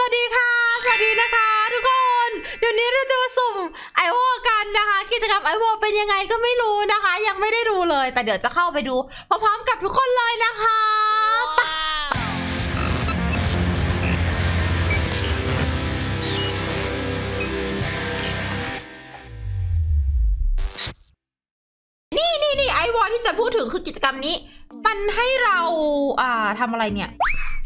สวัสดีค่ะ สวัสดีนะคะ ทุกคน เดี๋ยวนี้เราจะมาสุ่มไอวอกันนะคะ กิจกรรมไอวอเป็นยังไงก็ไม่รู้นะคะ ยังไม่ได้ดูเลย แต่เดี๋ยวจะเข้าไปดูพร้อมๆกับทุกคนเลยนะคะไปนี่นี่นี่ไอวอที่จะพูดถึงคือกิจกรรมนี้ มันให้เราอ่าทำอะไรเนี่ย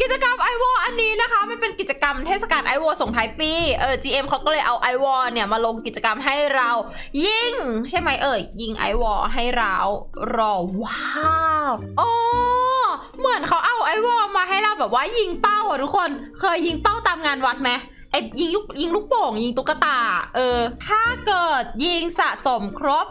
กิจกรรมไอวออันนี้นะคะ มันเป็นกิจกรรมเทศกาลไอวอส่งท้ายปีเออ GM เขาก็เลยเอาไอวอเนี่ยมาลงกิจกรรมให้เรา ยิง ใช่ไหมเอ่ยยิงไอวอให้เรารอว้าวโอ้เหมือนเขาเอาไอวอมาให้เราแบบว่ายิงเป้าอะทุกคน เคยยิงเป้าตามงานวัดไหม ไอยิงลูกยิงลูกโป่งยิงตุ๊กตา เออ ถ้าเกิดยิงสะสมครบ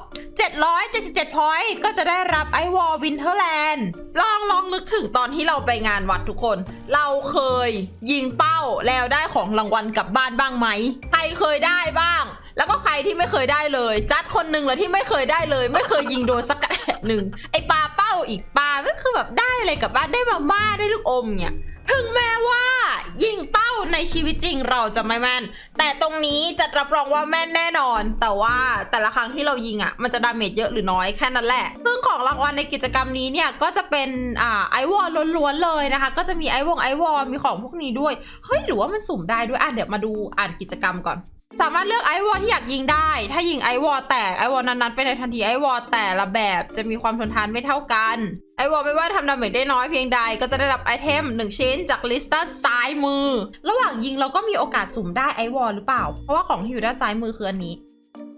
777พอยต์ก็จะได้รับไอวอลวินเทอร์แลนด์ลองลองนึกถึงตอนที่เราไปงานวัดทุกคน เราเคยยิงเป้าแล้วได้ของรางวัลกลับบ้านบ้างไหม ใครเคยได้บ้าง แล้วก็ใครที่ไม่เคยได้เลย จัดคนหนึ่งเลยที่ไม่เคยได้เลย ไม่เคยยิงโดนสักแอะหนึ่งไอปลาเป้าอีกปลาไม่คือแบบได้อะไรกลับบ้านได้มาม่าได้ลูกอมเนี่ยถึงแม้ว่ายิงเป้าในชีวิตจริงเราจะไม่แม่น แต่ตรงนี้จะรับรองว่าแม่นแน่นอน แต่ว่าแต่ละครั้งที่เรายิงอะ มันจะดาเมจเยอะหรือน้อยแค่นั้นแหละ ซึ่งของรางวัลในกิจกรรมนี้เนี่ย ก็จะเป็นอ่าไอวอลล้วนๆเลยนะคะ ก็จะมีไอวงไอวอลมีของพวกนี้ด้วย เฮ้ยหรือว่ามันสุ่มได้ด้วยอะเดี๋ยวมาดูอ่านกิจกรรมก่อน สามารถเลือกไอวอลที่อยากยิงได้ ถ้ายิงไอวอลแตกไอวอลนั้นๆไปในทันทีไอวอลแต่ละแบบจะมีความทนทานไม่เท่ากันไอวอลไม่ว่าทำดาเมจได้น้อยเพียงใดก็จะได้รับไอเทม 1 ชิ้นจากลิสต์ด้านซ้ายมือ ระหว่างยิงเราก็มีโอกาสสุ่มได้ไอวอลหรือเปล่า เพราะว่าของที่อยู่ด้านซ้ายมือคืออันนี้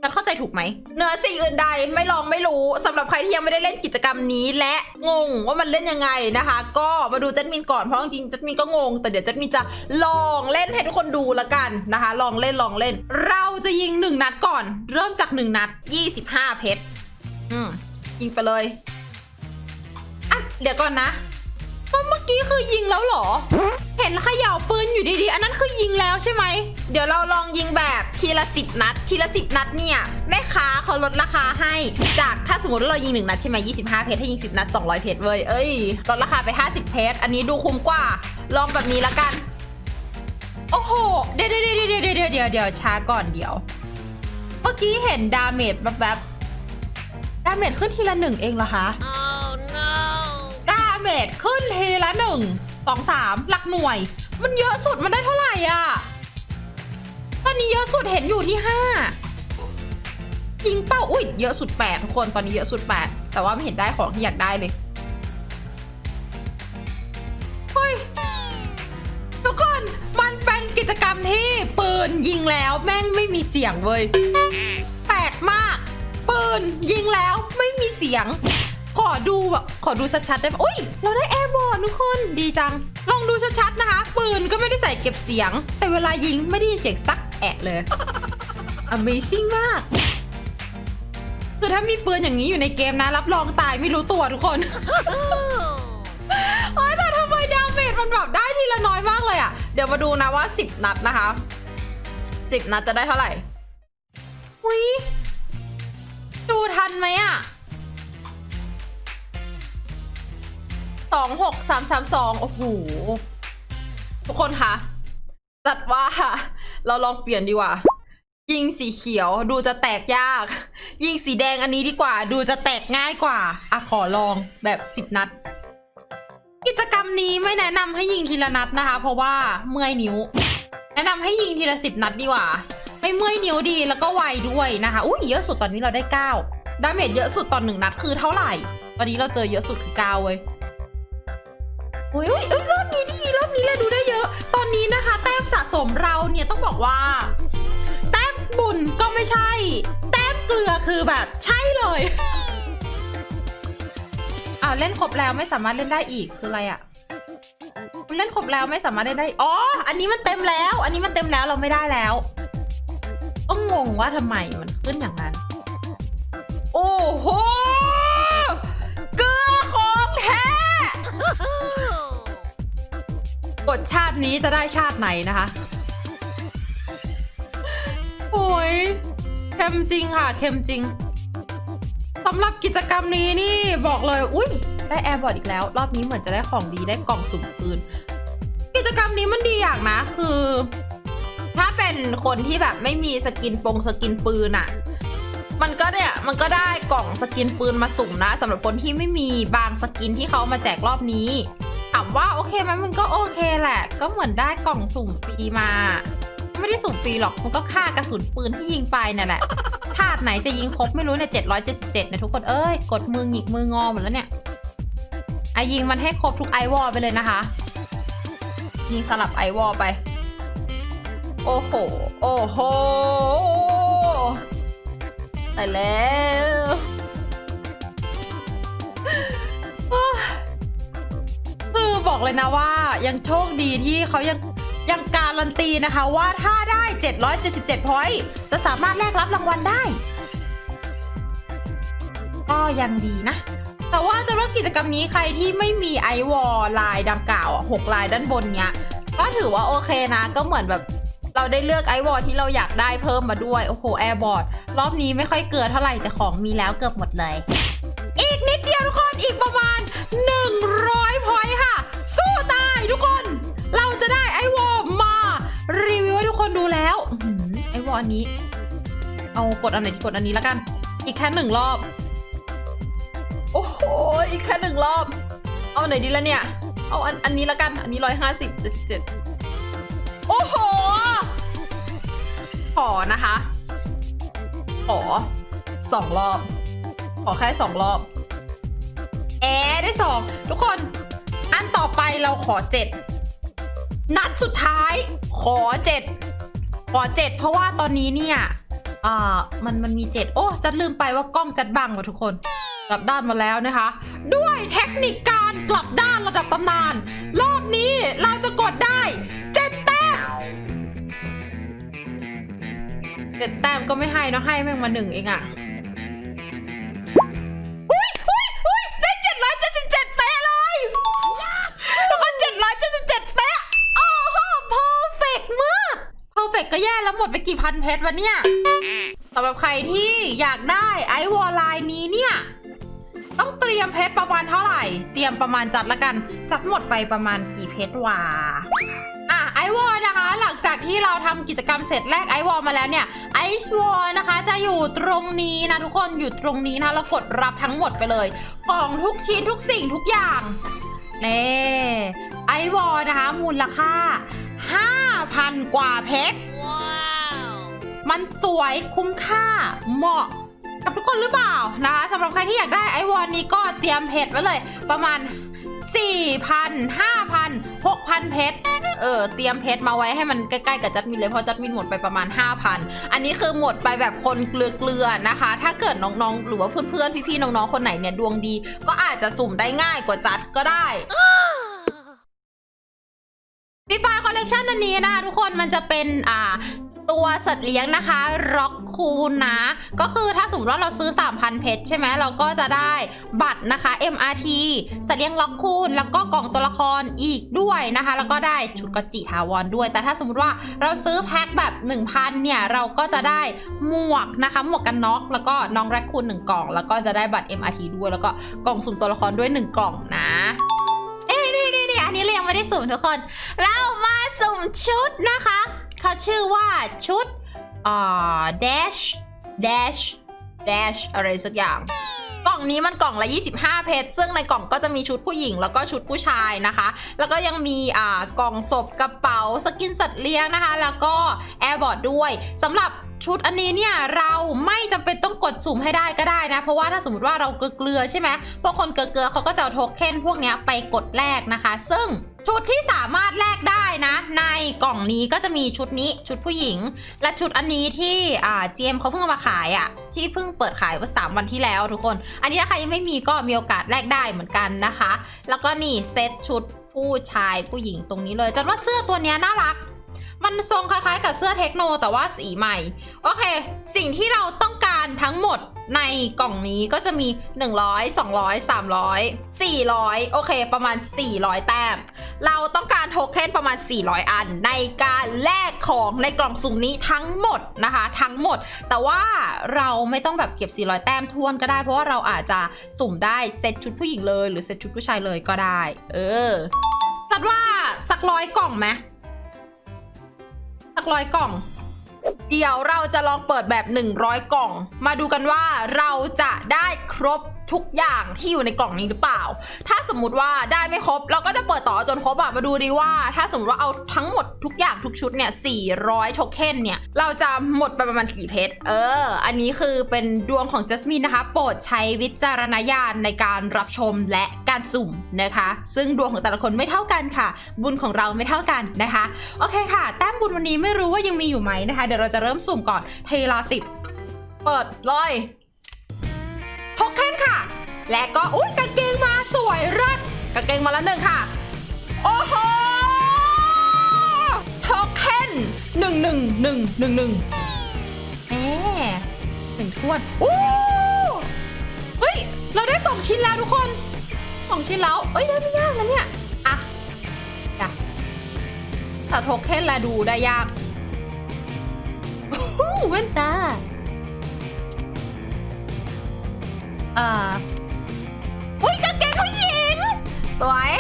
กันเข้าใจถูกไหมเนื้อสิ่งอื่นใดไม่ลองไม่รู้สำหรับใครที่ยังไม่ได้เล่นกิจกรรมนี้ และงงว่ามันเล่นยังไงนะคะ ก็มาดูเจดมินก่อนเพราะจริงๆเจดมินก็งง แต่เดี๋ยวเจดมินจะลองเล่นให้ทุกคนดูละกันนะคะ ลองเล่นลองเล่น เราจะยิงหนึ่งนัดก่อน เริ่มจากหนึ่งนัด25เพชรอืมยิงไปเลยอะเดี๋ยวก่อนนะ เมื่อกี้คือยิงแล้วเหรอ เห็นเขย่าปืนอยู่ดีๆ อันนั้นคือยิงแล้วใช่ไหม เดี๋ยวเราลองยิงแบบทีละสิบนัด ทีละสิบนัดเนี่ยแม่ค้าเขาลดราคาให้ จากถ้าสมมติว่าเรายิงหนึ่งนัดใช่ไหม25เพชรถ้ายิง10นัด200เพชรเว้ยเอ้ยลดราคาไป50เพชรอันนี้ดูคุ้มกว่า ลองแบบนี้ละกัน โอ้โหเดี๋ยวเดี๋ยวเดี๋ยวเดี๋ยวเดี๋ยวเดี๋ยวเดี๋ยวช้าก่อนเดี๋ยว เมื่อกี้เห็นดาเมจแบบแบบดาเมจขึ้นทีละหนึ่งเองเหรอคะ Oh no! ดา เมจขึ้นทีละหนึ่งสองสามหลักหน่วย มันเยอะสุดมันได้เท่าไหร่อะ ตอนนี้เยอะสุดเห็นอยู่ที่ห้ายิงเป้าอุ้ยเยอะสุดแปดทุกคนตอนนี้เยอะสุดแปดแต่ว่าไม่เห็นได้ของที่อยากได้เลยเฮ้ยทุกคนมันเป็นกิจกรรมที่ปืนยิงแล้วแม่งไม่มีเสียงเว้ยแปลกมาก ปืนยิงแล้วไม่มีเสียง ขอดูแบบขอดูชัดๆได้ไหมอุ้ย เราได้แอร์บอร์ดทุกคนดีจัง ลองดูชัดๆนะคะ ปืนก็ไม่ได้ใส่เก็บเสียง แต่เวลายิงไม่ได้ยินเสียงซักแอะเลย Amazing มากคือถ้ามีปืนอย่างนี้อยู่ในเกมนะ รับรองตายไม่รู้ตัวทุกคนโอ้ยแต่ทำไมดาเมจมันแบบได้ทีละน้อยมากเลยอะ่ะ เดี๋ยวมาดูนะว่า 10 นัดนะคะ 10 นัดจะได้เท่าไหร่อุ้ยดูทันไหมอะ่ะ องหกสามสามสองโอ้โห ทุกคนคะจัดว่าเราลองเปลี่ยนดีกว่า ยิงสีเขียวดูจะแตกยาก ยิงสีแดงอันนี้ดีกว่า ดูจะแตกง่ายกว่าอะขอลองแบบสิบนัด กิจกรรมนี้ไม่แนะนำให้ยิงทีละนัดนะคะ เพราะว่าเมื่อยนิ้ว แนะนำให้ยิงทีละสิบนัดดีกว่า ไม่เมื่อยนิ้วดีแล้วก็ไวด้วยนะคะ อุ้ยเยอะสุดตอนนี้เราได้เก้าดาเมจเยอะสุดตอนหนึ่งนัดคือเท่าไหร่ ตอนนี้เราเจอเยอะสุดคือาเว้ย อุ้ยอุ้ยรอบนี้ดีรอบนี้เลยดูได้เยอะ ตอนนี้นะคะ แต้มสะสมเราเนี่ยต้องบอกว่า แต้มบุญก็ไม่ใช่ แต้มเกลือคือแบบใช่เลยอ่าเล่นครบแล้วไม่สามารถเล่นได้อีกคืออะไรอะเล่นครบแล้วไม่สามารถเล่นได้อ๋ออันนี้มันเต็มแล้ว อันนี้มันเต็มแล้วเราไม่ได้แล้วก็งงว่าทำไมมันขึ้นอย่างนั้น โอ้โห กดชาตินี้จะได้ชาติไหนนะคะ โอ้ยเค็มจริงค่ะเค็มจริงสำหรับกิจกรรมนี้นี่บอกเลย อุ้ยได้แอร์บอร์ดอีกแล้ว รอบนี้เหมือนจะได้ของดีได้กล่องสุ่มปืน กิจกรรมนี้มันดีอย่างนะ คือ ถ้าเป็นคนที่แบบไม่มีสกินปงสกินปืนอะมันก็เนี่ย มันก็ได้กล่องสกินปืนมาสุ่มนะสำหรับคนที่ไม่มีบางสกินที่เขาเอามาแจกรอบนี้ ถามว่าโอเคไหมมันก็โอเคแหละ ก็เหมือนได้กล่องสุ่มฟรีมา ไม่ได้สุ่มฟรีหรอกมันก็ค่ากระสุนปืนที่ยิงไปนั่นแหละ ชาติไหนจะยิงครบไม่รู้เนี่ย777เจ็ดสิบเจ็ดเนี่ยทุกคนเอ้ยกดมือหงิกมืองอหมดแล้วเนี่ยไอยิงมันให้ครบทุกไอวอลไปเลยนะคะ ยิงสลับไอวอลไป โอ้โห โอ้โหตายแล้ว บอกเลยนะว่ายังโชคดีที่เขายังยังการันตีนะคะว่าถ้าได้ 777พอยต์จะสามารถแลกรับรางวัลได้ ก็ยังดีนะ แต่ว่าจะว่ากิจกรรมนี้ใครที่ไม่มีไอวอลลายดังกล่าวหกลายด้านบนเนี้ย ก็ถือว่าโอเคนะ ก็เหมือนแบบเราได้เลือกไอวอลที่เราอยากได้เพิ่มมาด้วย โอ้โหแอร์บอร์ดรอบนี้ไม่ค่อยเกลือเท่าไหร่แต่ของมีแล้วเกือบหมดเลย อีกนิดเดียวทุกคนอีกประมาณ1 ทุกคน เราจะได้ไอวอลมา รีวิวให้ทุกคนดูแล้วไอวอลอันนี้ เอากดอันไหนดีกดอันนี้แล้วกัน อีกแค่หนึ่งรอบ โอ้โหอีกแค่หนึ่งรอบ เอาไหนดีละเนี่ย เอาอันอันนี้และกัน อันนี้ร้อยห้าสิบเจ็ดสิบเจ็ดโอ้โหขอนะคะ ขอสองรอบ ขอแค่สองรอบ แอได้สองทุกคน อันต่อไปเราขอเจ็ดนัดสุดท้าย ขอเจ็ดขอเจ็ดเพราะว่าตอนนี้เนี่ยอ่ามันมันมีเจ็ดโอ้จัดลืมไปว่ากล้องจัดบังว่ะทุกคน กลับด้านมาแล้วนะคะ ด้วยเทคนิคการกลับด้านระดับตำนาน รอบนี้เราจะกดได้เจ็ดแต้มเจ็ดแต้มก็ไม่ให้เนอะให้แม่งมาหนึ่งเองอะ เพชรวะเนี่ยสำหรับใครที่อยากได้ไอวอลไลน์นี้เนี่ย ต้องเตรียมเพชรประมาณเท่าไหร่ เตรียมประมาณจัดละกัน จัดหมดไปประมาณกี่เพชรวะอะไอวอลนะคะ หลังจากที่เราทำกิจกรรมเสร็จแรกไอวอลมาแล้วเนี่ยไอวอลนะคะ จะอยู่ตรงนี้นะทุกคนอยู่ตรงนี้นะแล้วกดรับทั้งหมดไปเลยของทุกชิ้นทุกสิ่งทุกอย่างเน่ไอวอลนะคะมูลค่า 5,000 กว่าเพชร มันสวยคุ้มค่าเหมาะกับทุกคนหรือเปล่านะคะสำหรับใครที่อยากได้ไอวอนนี้ก็เตรียมเพชรไว้เลยประมาณ 4,000 5,000 6,000 เพชรเออเตรียมเพชรมาไว้ให้มันใกล้ๆกับจัดมินเลยเพราะจัดมินหมดไปประมาณ 5,000 อันนี้คือหมดไปแบบคนเกลือๆนะคะ ถ้าเกิดน้องๆ หรือว่าเพื่อนๆ พี่ๆ น้องๆ คนไหนเนี่ยดวงดี ก็อาจจะสุ่มได้ง่ายกว่าจัดก็ได้ฟีฟาคอลเลกชันอันนี้นะคะทุกคนมันจะเป็นอ่า ตัวสัตว์เลี้ยงนะคะร็อกคูนนะ ก็คือถ้าสมมติว่าเราซื้อ 3,000 เพชรใช่ไหมเราก็จะได้บัตรนะคะ MRT สัตว์เลี้ยงล็อกคูนแล้วก็กล่องตัวละครอีกด้วยนะคะ แล้วก็ได้ชุดกจิทาวรด้วย แต่ถ้าสมมติว่าเราซื้อแพ็คแบบ 1,000 เนี่ย เราก็จะได้หมวกนะคะ หมวกกันน็อกแล้วก็น้องแร็คคูนหนึ่งกล่อง แล้วก็จะได้บัตร MRT ด้วย แล้วก็กล่องสุ่มตัวละครด้วยหนึ่งกล่องนะเอ้ยนี่นี่นี่อันนี้เรายังไม่ได้สุ่มทุกคน เรามาสุ่มชุดนะคะ เขาชื่อว่าชุดอ่า dash dash dash อะไรสักอย่าง กล่องนี้มันกล่องละ 25 เพชรซึ่งในกล่องก็จะมีชุดผู้หญิง แล้วก็ชุดผู้ชายนะคะ แล้วก็ยังมีอ่ากล่องศพกระเป๋าสกินสัตว์เลี้ยงนะคะ แล้วก็แอร์บอร์ดด้วยสำหรับชุดอันนี้เนี่ยเราไม่จำเป็นต้องกดสุ่มให้ได้ก็ได้นะ เพราะว่าถ้าสมมติว่าเราเกลือใช่ไหมพวกคนเกลือเขาก็จะเอาโทเค็นพวกนี้ไปกดแลกนะคะ ซึ่ง ชุดที่สามารถแลกได้นะ ในกล่องนี้ก็จะมีชุดนี้ชุดผู้หญิง และชุดอันนี้ที่อ่า GM เขาเพิ่งเอามาขายอะ่ะ ที่เพิ่งเปิดขายเมื่อสามวันที่แล้วทุกคน อันนี้ถ้าใครยังไม่มีก็มีโอกาสแลกได้เหมือนกันนะคะ แล้วก็นี่เซตชุดผู้ชายผู้หญิงตรงนี้เลยจันว่าเสื้อตัวนี้น่ารัก มันทรงคล้ายๆ กับเสื้อเทคโนแต่ว่าสีใหม่ โอเค สิ่งที่เราต้องการทั้งหมดในกล่องนี้ก็จะมี 100 200 300 400 โอเค ประมาณ 400 แต้ม เราต้องการโทเค็นประมาณ 400 อัน ในการแลกของในกล่องสุ่มนี้ทั้งหมดนะคะ ทั้งหมด แต่ว่าเราไม่ต้องแบบเก็บ 400 แต้มทวนก็ได้ เพราะว่าเราอาจจะสุ่มได้เซตชุดผู้หญิงเลย หรือเซตชุดผู้ชายเลยก็ได้ เออจัดว่าสักร้อยกล่องไหมสักร้อยกล่องเดี๋ยวเราจะลองเปิดแบบ 100 กล่อง มาดูกันว่าเราจะได้ครบ ทุกอย่างที่อยู่ในกล่องนี้หรือเปล่า ถ้าสมมติว่าได้ไม่ครบ เราก็จะเปิดต่อจนครบอะมาดูดีว่า ถ้าสมมติว่าเอาทั้งหมดทุกอย่างทุกชุดเนี่ย 400 โทเค็นเนี่ย เราจะหมดไปประมาณกี่เพชร เออ อันนี้คือเป็นดวงของจัสมินนะคะ โปรดใช้วิจารณญาณในการรับชมและการสุ่มนะคะ ซึ่งดวงของแต่ละคนไม่เท่ากันค่ะ บุญของเราไม่เท่ากันนะคะ โอเคค่ะ แต้มบุญวันนี้ไม่รู้ว่ายังมีอยู่ไหมนะคะ เดี๋ยวเราจะเริ่มสุ่มก่อนเทลาสิบเปิดเลย ค่ะ และก็อุ้ยกางเกงมาสวยเลิศกางเกงมาแล้วหนึ่งค่ะ โอ้โหโทเค็นหนึ่งหนึ่งหนึ่งหนึ่งหนึ่งแหมหนึ่งทวนอู้เฮ้ย เราได้สองชิ้นแล้วทุกคนสองชิ้นแล้วเอ้ยได้ไม่ยากนะเนี่ยอะจ้ะแต่โทเค็นละดูได้ยาก โอ้โหเว้นตา อ่าอุ้ยกางเกงผู้หญิง สวย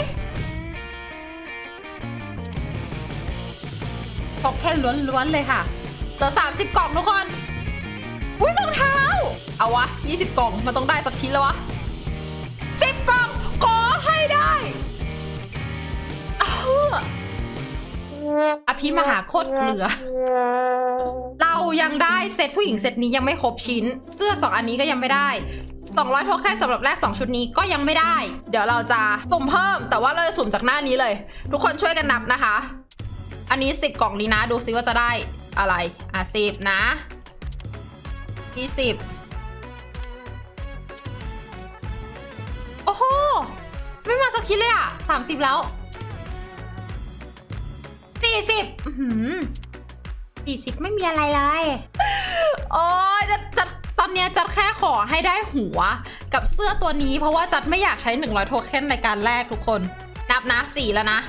พกแค่ล้วนๆเลยค่ะเหลือ30 กล่องทุกคน อุ้ยรองเท้า เอาวะ 20 กล่องมันต้องได้สักชิ้นแล้ววะ อภิมหาโคตรเกลือ เรายังได้เซตผู้หญิงเซตนี้ยังไม่ครบชิ้น เสื้อ 2 อันนี้ก็ยังไม่ได้ 200โทเค็นสำหรับแรก 2 ชุดนี้ก็ยังไม่ได้ เดี๋ยวเราจะสุ่มเพิ่ม แต่ว่าเราจะสุ่มจากหน้านี้เลย ทุกคนช่วยกันนับนะคะ อันนี้ 10 กล่องนี้นะ ดูซิว่าจะได้อะไร อะสิบนะ20โอ้โห ไม่มาสักชิ้นเลยอะ30แล้ว 40อื้อหือสี่สิบไม่มีอะไรเลยโอ้ยจะจัดตอนเนี้ยจัดแค่ขอให้ได้หัว กับเสื้อตัวนี้เพราะว่าจัดไม่อยากใช้ 100 โทเค็นในการแลกทุกคน นับนะสี่แล้วนะ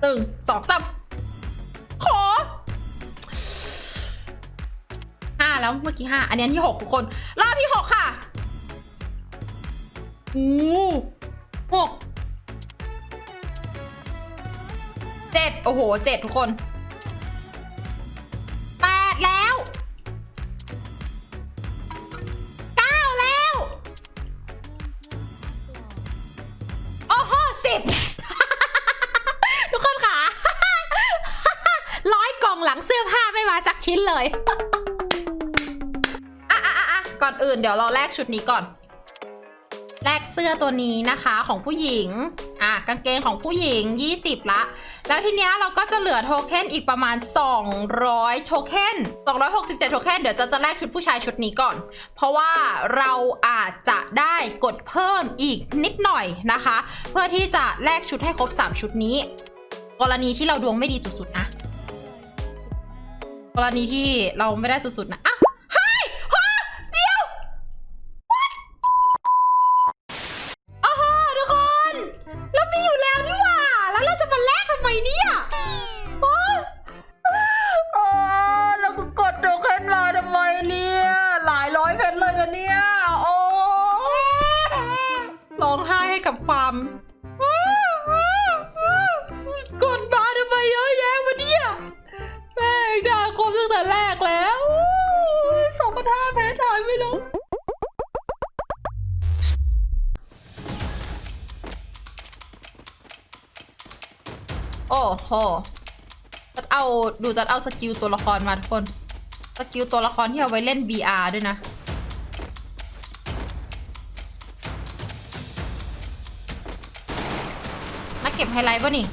หนึ่งสองสามขอห้าแล้วเมื่อกี้ห้าอันนี้อันที่หกทุกคน รอบที่หกค่ะโอ้หก จ็ดโอ้โหเจ็ดทุกคนแปดแล้วเก้าแล้ว โอ้โหสิบ ทุกคนค่ะ ร้อยกล่องหลังเสื้อผ้าไม่มาสักชิ้นเลยอะอะอะก่อนอื่นเดี๋ยวเราแลกชุดนี้ก่อนแลกเสื้อตัวนี้นะคะของผู้หญิง อะกางเกงของผู้หญิง 20 ละ แล้วทีเนี้ยเราก็จะเหลือโทเค็นอีกประมาณ 200 โทเค็น267 โทเค็นเดี๋ยวจะจะแลกชุดผู้ชายชุดนี้ก่อน เพราะว่าเราอาจจะได้กดเพิ่มอีกนิดหน่อยนะคะ เพื่อที่จะแลกชุดให้ครบ 3 ชุดนี้ กรณีที่เราดวงไม่ดีสุดๆนะกรณีที่เราไม่ได้สุดๆนะ โอ้โหจัดเอาดูจัดเอาสกิลตัวละครมาทุกคน สกิลตัวละครที่เอาไว้เล่น VR ด้วยนะนักเก็บไฮไลท์ป่ะนี่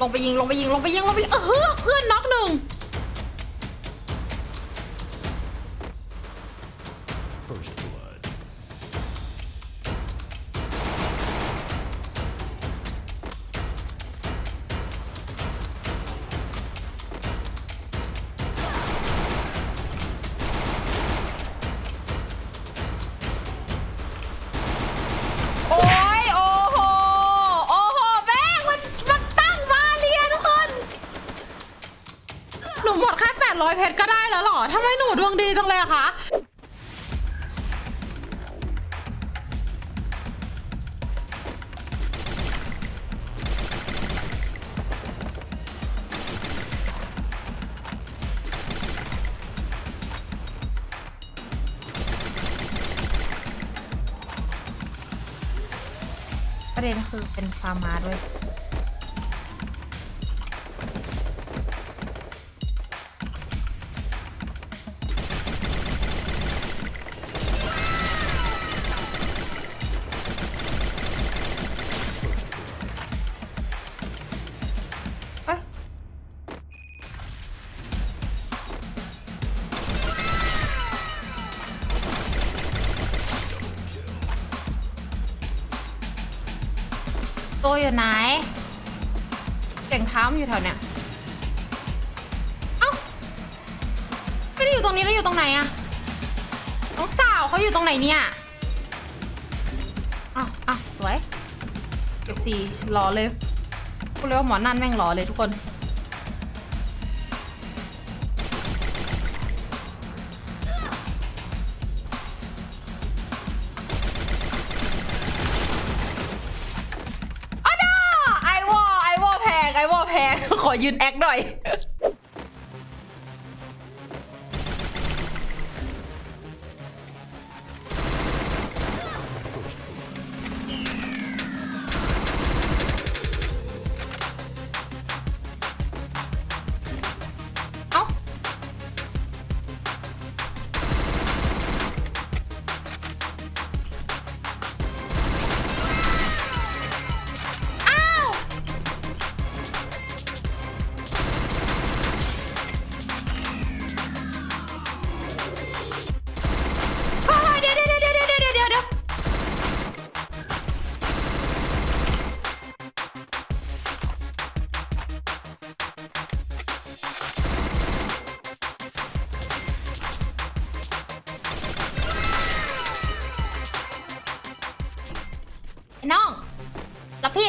ลงไปยิงลงไปยิงลงไปยิงลงไปยิงเออเพื่อนน็อกหนึ่ง ประเด็นคือเป็นฟาร์มาด้วย เสียงเท้ามันอยู่แถวเนี้ยเอ้าไม่ได้อยู่ตรงนี้แล้วอยู่ตรงไหนอะน้องสาวเขาอยู่ตรงไหนเนี่ยอ้าวอ้าวสวยเก็บสีหล่อเลยพูดเลยว่าหมอนั่นแม่งหล่อเลยทุกคน ยืนแอคหน่อย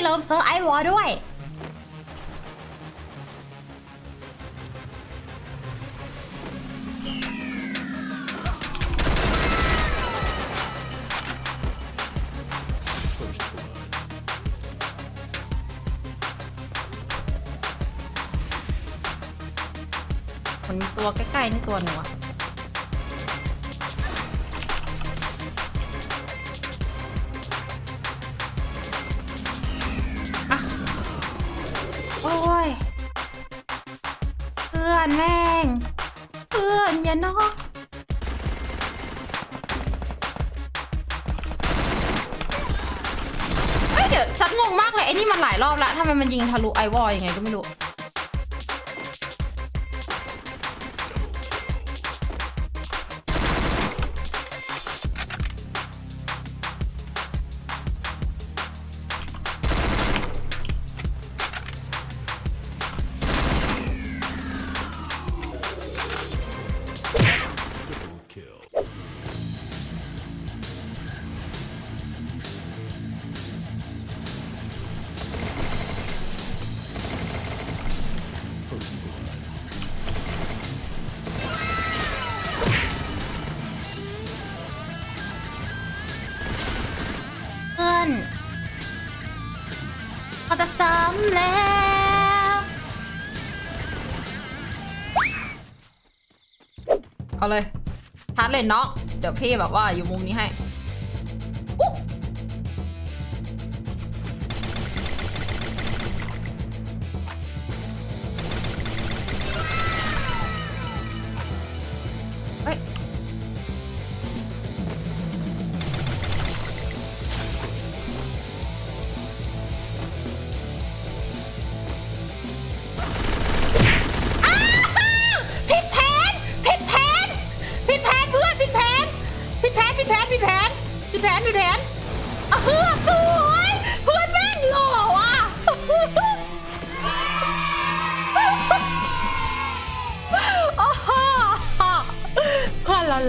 แล้วพี่เริ่มเซิร์ฟไอวอลด้วย อนแม่ง เพื่อนอย่านอกเฮ้ยเดี๋ยวชัดงงมากเลยไอ้นี่มันหลายรอบแล้วทำไมมันยิงทะลุไอวอลยังไงก็ไม่รู้ เอาเลยชาร์จเลยน้อง เดี๋ยวพี่แบบว่าอยู่มุมนี้ให้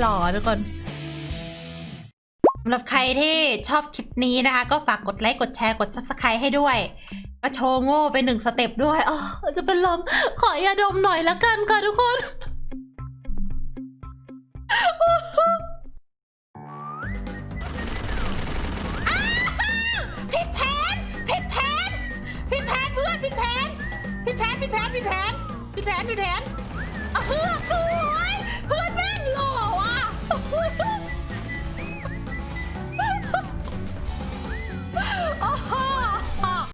หล่อๆทุกคนสำหรับใครที่ชอบคลิปนี้นะคะ ก็ฝากกดไลค์ กดแชร์ กด Subscribe ให้ด้วยก็โชว์โง่ไปหนึ่งสเต็ปด้วยอ๋อจะเป็นลม ขอยาดมหน่อยละกันค่ะทุกคนผิดแผนผิดแผนผิดแผนเพื่อนผิดแผนผิดแผนผิดแผนผิดแผนผิดแผนผิดแผนอะเพื่อ